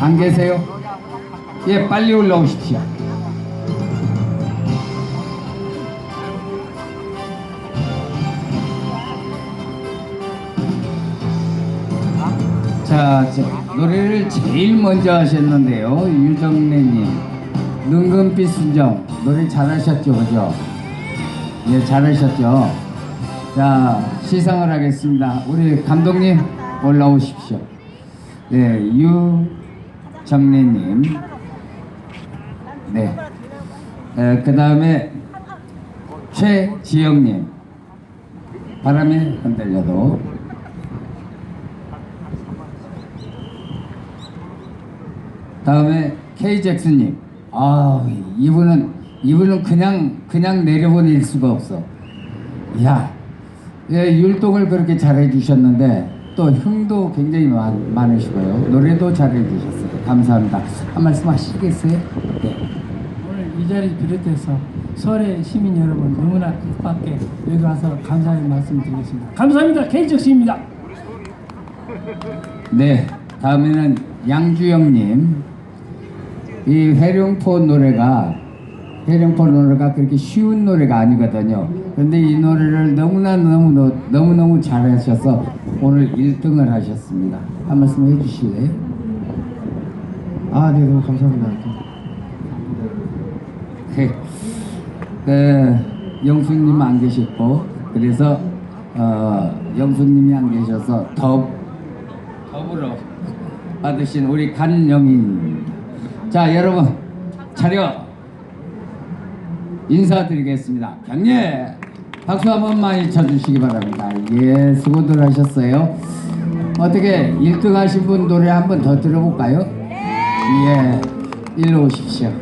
안 계세요? 예, 빨리 올라오십시오. 자, 저, 노래를 제일 먼저 하셨는데요. 유정래님. 눈금빛 순정. 노래 잘하셨죠, 그죠? 예, 잘하셨죠? 자, 시상을 하겠습니다. 우리 감독님 올라오십시오. 네, 유 정래님. 네. 그 다음에 최지영님. 바람에 흔들려도. 다음에 K 잭슨님. 아 이분은 이분은 그냥 그냥 내려보낼 수가 없어. 야, 예, 율동을 그렇게 잘해 주셨는데 또 흥도 굉장히 많, 많으시고요. 노래도 잘해 주셨어요. 감사합니다. 한 말씀 하시겠어요? 네. 오늘 이 자리 비롯해서 서울의 시민 여러분 너무나 뜻밖에 여기 와서 감사의 말씀 드리겠습니다. 감사합니다. K적시입니다. 네. 다음에는 양주영님. 이 회룡포 노래가 회룡포 노래가 그렇게 쉬운 노래가 아니거든요. 근데 이 노래를 너무나 너무 너무 너무 잘하셔서 오늘 1등을 하셨습니다. 한 말씀 해주실래요? 아, 네, 너무 감사합니다. 그, 그 영수님 안 계셨고 그래서 어, 영수님이 안 계셔서 더 더불어 받으신 우리 간영인. 자 여러분 차려 인사드리겠습니다. 경례 박수 한 번 많이 쳐주시기 바랍니다. 예 수고들 하셨어요. 어떻게 1등 하신 분 노래 한 번 더 들어볼까요? 예 일로 오십시오